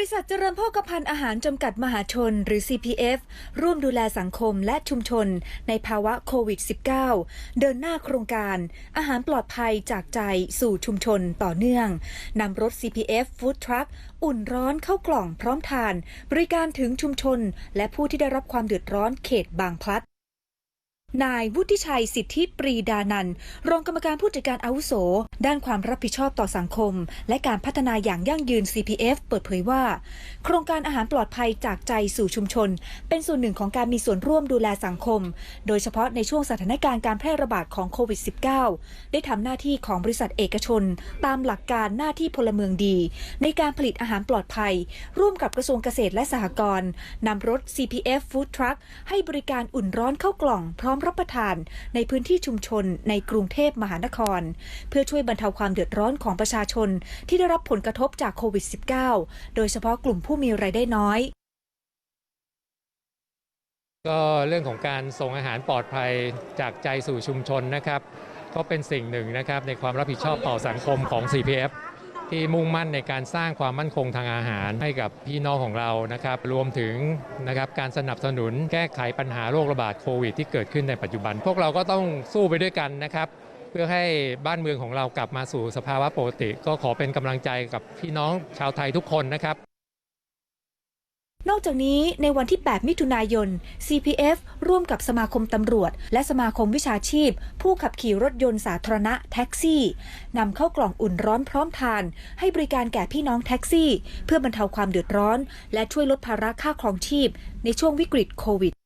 ริษัทเจริญโภคภัณฑ์อาหารจำกัดมหาชน หรือ CPF ร่วมดูแลสังคมและชุมชนในภาวะโควิด -19 เดินหน้าโครงการ อาหารปลอดภัยจากใจสู่ชุมชนต่อเนื่องนำรถ CPF Food Truck อุ่นร้อนเข้ากล่องพร้อมทาน บริการถึงชุมชน และผู้ที่ได้รับความเดือดร้อนเขตบางพลัด นายวุฒิชัยสิทธิปรีดานันท์รองกรรมการผู้จัดการอาวุโส ด้านความรับผิดชอบต่อสังคม และการพัฒนาอย่างยั่งยืน CPF เปิดเผยว่า โครงการอาหารปลอดภัยจากใจสู่ชุมชน เป็นส่วนหนึ่งของการมีส่วนร่วมดูแลสังคม โดยเฉพาะในช่วงสถานการณ์การแพร่ระบาดของโควิด -19 ได้ทำหน้าที่ของบริษัทเอกชน ตามหลักการหน้าที่พลเมืองดี ในการผลิตอาหารปลอดภัย ร่วมกับกระทรวงเกษตรและสหกรณ์นำรถ CPF Food Truck ให้บริการอุ่นร้อนเข้ากล่องพร้อมรับประทานในพื้นที่ชุมชนในกรุงเทพมหานคร เพื่อช่วยบรรเทาความเดือดร้อนของประชาชนที่ได้รับผลกระทบจากโควิด -19 โดยเฉพาะกลุ่มผู้มีรายได้น้อย ก็เรื่องของการส่งอาหารปลอดภัยจากใจสู่ชุมชนนะครับ ก็เป็นสิ่งหนึ่งนะครับในความรับผิดชอบต่อสังคมของ CPF ที่มุ่งมั่นในการสร้างความมั่นคงทางอาหารให้กับพี่น้องของเรานะครับ รวมถึงนะครับการสนับสนุนแก้ไขปัญหาโรคระบาดโควิด ที่เกิดขึ้นในปัจจุบัน พวกเราก็ต้องสู้ไปด้วยกันนะครับเพื่อให้บ้านเมืองของเรากลับมาสู่สภาวะปกติ ก็ขอเป็นกำลังใจกับพี่น้องชาวไทยทุกคนนะครับ นอกจากนี้ในวันที่ 8 มิถุนายน CPF ร่วมกับสมาคมตำรวจ และสมาคมวิชาชีพ ผู้ขับขี่รถยนต์สาธารณะแท็กซี่นำเข้ากล่องอุ่นร้อนพร้อมทาน ให้บริการแก่พี่น้องแท็กซี่ เพื่อบรรเทาความเดือดร้อน และช่วยลดภาระค่าครองชีพ ในช่วงวิกฤตโควิด